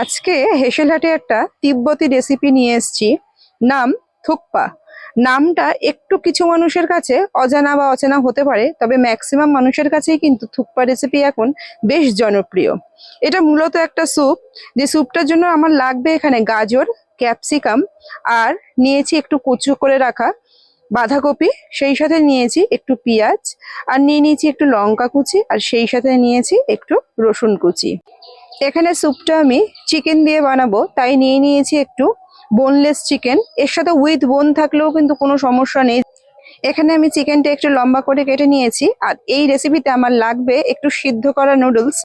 আজকে হেসেলহাটে একটা তিব্বতী রেসিপি নিয়ে এসেছি। নাম থুকপা। নামটা একটু কিছু মানুষের কাছে অজানা বা অচেনা হতে পারে, তবে ম্যাক্সিমাম মানুষের কাছেই কিন্তু থুকপা রেসিপি এখন বেশ জনপ্রিয়। এটা মূলত একটা স্যুপ যে স্যুপটার জন্য আমার লাগবে এখানে গাজর ক্যাপসিকাম আর নিয়েছি একটু কুচু করে রাখা বাঁধাকপি, সেই সাথে নিয়েছি একটু পেঁয়াজ, আর নিয়ে নিয়েছি একটু লঙ্কা কুচি, আর সেই সাথে নিয়েছি একটু রসুন কুচি। এখানে স্যুপটা আমি চিকেন দিয়ে বানাবো, তাই নিয়ে নিয়েছি একটু বোনলেস চিকেন এর সাথে উইথ বোন থাকলেও কিন্তু কোনো সমস্যা নেই। এখানে আমি চিকেনটা একটু লম্বা করে কেটে নিয়েছি, আর এই রেসিপিতে আমার লাগবে একটু সিদ্ধ করা নুডলস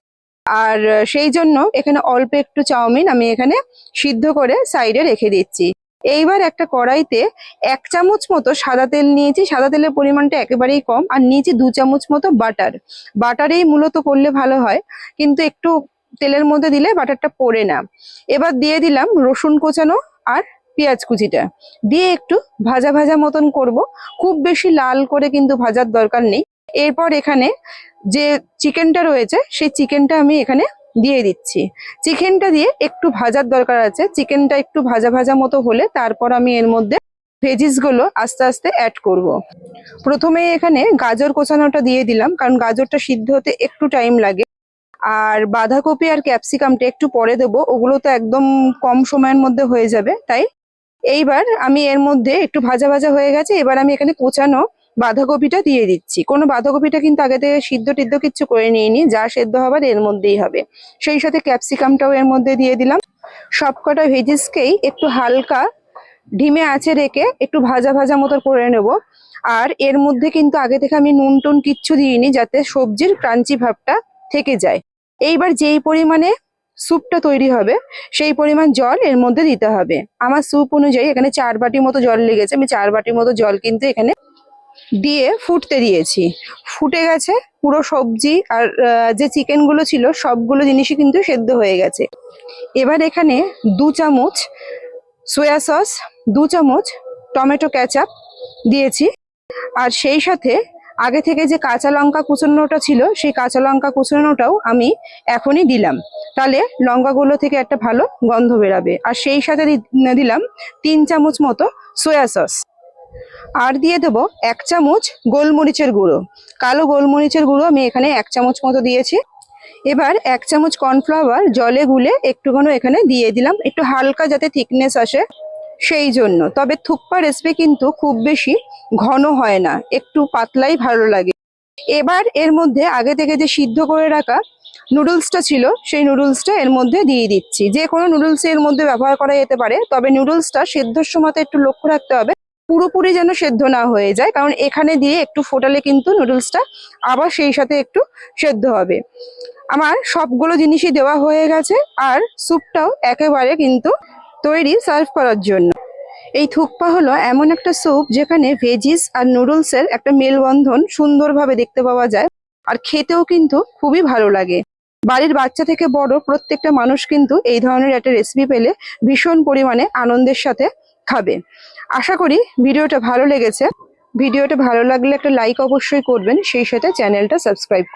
আর সেই জন্য এখানে অল্প একটু চাউমিন আমি এখানে সিদ্ধ করে সাইডে রেখে দিচ্ছি। এইবার একটা কড়াইতে এক চামচ মতো সাদা তেল নিয়েছি, সাদা তেলের পরিমাণটা একেবারেই কম, আর নিয়েছি দু চামচ মতো বাটার বাটারেই মূলত করলে ভালো হয়, কিন্তু একটু তেলের মধ্যে দিলে বাটারটা পড়ে না। এবার দিয়ে দিলাম রসুন কোচানো আর পেঁয়াজ কুচিটা। দিয়ে একটু ভাজা ভাজা মতন করব। খুব বেশি লাল করে কিন্তু ভাজার দরকার নেই। এরপর এখানে যে চিকেনটা রয়েছে, সেই চিকেনটা আমি এখানে দিয়ে দিচ্ছি। চিকেনটা দিয়ে একটু ভাজার দরকার আছে। চিকেনটা একটু ভাজা ভাজা মতো হলে তারপর আমি এর মধ্যে ভেজিসগুলো আস্তে আস্তে অ্যাড করব। প্রথমে এখানে গাজর কোচানোটা দিয়ে দিলাম, কারণ গাজরটা সিদ্ধ হতে একটু টাইম লাগে। আর বাঁধাকপি আর ক্যাপসিকামটা একটু পরে দেবো, ওগুলো তো একদম কম সময়ের মধ্যে হয়ে যাবে, তাই? এইবার আমি এর মধ্যে একটু ভাজা ভাজা হয়ে গেছে, এবার আমি এখানে কোচানো বাঁধাকপিটা দিয়ে দিচ্ছি। কোনো বাঁধাকপিটা কিন্তু আগে থেকে সিদ্ধ টিদ্ধ কিচ্ছু করে নিইনি, যা সেদ্ধ হবার এর মধ্যেই হবে। সেই সাথে ক্যাপসিকামটাও এর মধ্যে দিয়ে দিলাম। সবকটা ভেজিসকেই একটু হালকা ডিমে আছে রেখে একটু ভাজা ভাজা মতো করে নেব। আর এর মধ্যে কিন্তু আগে থেকে আমি নুন টুন কিচ্ছু দিইনি, যাতে সবজির ক্রাঞ্চি ভাবটা থেকে যায়। এইবার যেই পরিমাণে স্যুপটা তৈরি হবে, সেই পরিমাণ জল এর মধ্যে দিতে হবে। আমার স্যুপ অনুযায়ী এখানে চার বাটি মতো জল লেগেছে। আমি চার বাটির মতো জল কিন্তু এখানে দিয়ে ফুটতে দিয়েছি। ফুটে গেছে, পুরো সবজি আর যে চিকেনগুলো ছিল, সবগুলো জিনিসই কিন্তু সেদ্ধ হয়ে গেছে। এবার এখানে দু চামচ সয়া সস দু চামচ টমেটো ক্যাচাপ দিয়েছি। আর সেই সাথে আগে থেকে যে কাঁচা লঙ্কা কুচনোটা ছিল, সেই কাঁচা লঙ্কা কুচনোটাও আমি এখনই দিলাম। তাহলে লঙ্কাগুলো থেকে একটা ভালো গন্ধ বেরাবে। আর সেই সাথে দিলাম তিন চামচ মতো সয়া সস। আর দিয়ে দেবো এক চামচ গোলমরিচের গুঁড়ো। কালো গোলমরিচের গুঁড়ো আমি এখানে এক চামচ মতো দিয়েছি। এবার এক চামচ কর্নফ্লাওয়ার জলে গুলে একটুখানি এখানে দিয়ে দিলাম। একটু হালকা যাতে থিকনেস আসে। সেই জন্য। তবে থুকপা রেসিপি কিন্তু খুব বেশি ঘন হয় না, একটু পাতলাই ভালো লাগে। এবার এর মধ্যে আগে থেকে যে সিদ্ধ করে রাখা নুডলসটা ছিল, সেই নুডলসটা এর মধ্যে দিয়ে দিচ্ছি। যে কোনো নুডলস এর মধ্যে ব্যবহার করা যেতে পারে, তবে নুডলসটা সেদ্ধর সময় একটু লক্ষ্য রাখতে হবে, পুরোপুরি যেন সেদ্ধ না হয়ে যায়, কারণ এখানে দিয়ে একটু ফোটালে কিন্তু নুডলসটা আবার সেই সাথে একটু সেদ্ধ হবে। আমার সবগুলো জিনিসই দেওয়া হয়ে গেছে, আর স্যুপটাও একেবারে কিন্তু তৈরি সার্ভ করার জন্য। এই থুকপা হলো এমন একটা স্যুপ যেখানে ভেজিস আর নুডলসের একটা মেলবন্ধন সুন্দরভাবে দেখতে পাওয়া যায় আর খেতেও কিন্তু খুবই ভালো লাগে। বাড়ির বাচ্চা থেকে বড় প্রত্যেকটা মানুষ কিন্তু এই ধরনের একটা রেসিপি পেলে ভীষণ পরিমাণে আনন্দের সাথে খাবে। আশা করি ভিডিওটা ভালো লেগেছে। ভিডিওটা ভালো লাগলে একটা লাইক অবশ্যই করবেন, সেই সাথে চ্যানেলটা সাবস্ক্রাইব করবেন